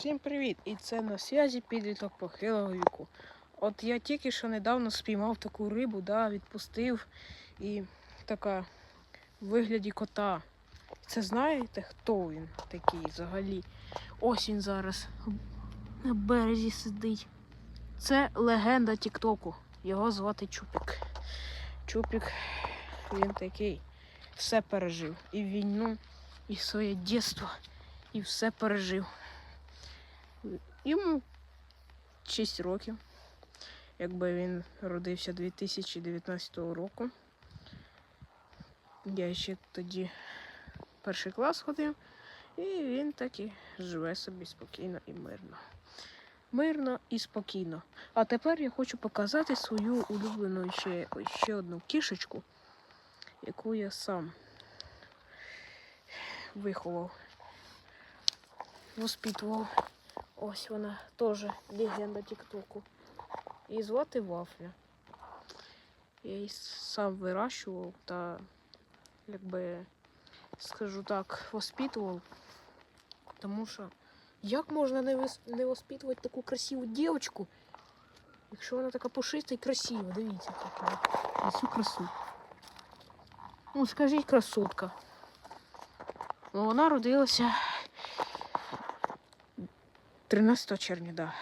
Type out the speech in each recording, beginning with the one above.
Всім привіт! І це на связі підліток похилого віку. От я тільки що недавно спіймав таку рибу, да, відпустив і така в вигляді кота. Це знаєте, хто він такий взагалі? Ось він зараз на березі сидить. Це легенда Тіктоку. Його звати Чупік. Чупік, він такий. Все пережив. І війну, і своє дитинство, і все пережив. Йому 6 років. Якби він родився 2019 року. Я ще тоді перший клас ходив, і він так і живе собі спокійно і мирно. Мирно і спокійно. А тепер я хочу показати свою улюблену ще, ще одну кішечку, яку я сам виховав, воспитував. Ось вона теж легенда Тіктоку. Її звати Вафля. Я її сам вирощував та, якби, скажу так, воспитував. Тому що як можна не, вис... не воспитувати таку красиву дівчинку, якщо вона така пушиста і красива, дивіться. На цю красу. Ну, скажіть красотка. Ну, вона родилася 13 червня, да.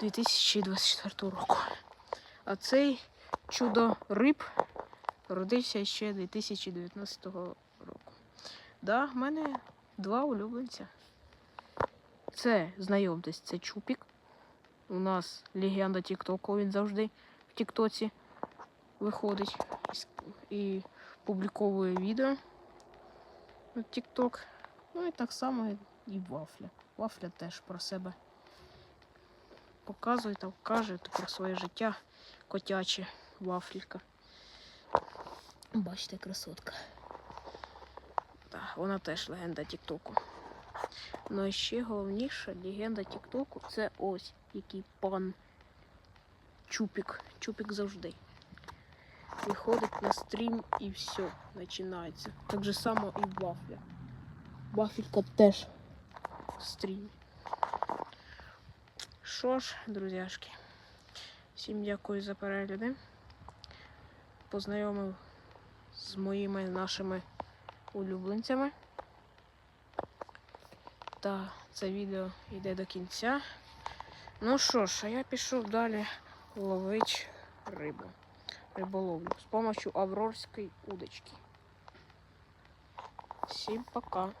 2024 року. А цей чудо риб родився ще 2019 року. Да, в мене два улюбленця. Це, знайомтесь, це Чупік. У нас легенда Тіктоку, він завжди в Тіктоці виходить і публіковує відео на Тікток. Ну і так само і Вафля. Вафля теж про себе показує та каже про своє життя котяче вафліка. Бачите, красотка. Так, вона теж легенда Тіктоку. Ну і ще головніша легенда Тіктоку це ось який пан Чупік. Чупік завжди. Виходить на стрім і все починається. Так же само і Вафля. Вафелька теж в стрімі. Що ж, друзяшки, всім дякую за перегляди. Познайомив з моїми нашими улюбленцями. Та це відео йде до кінця. Ну що ж, а я пішов далі ловити рибу. Риболовлю з допомогою аврорської удочки. Всім пока.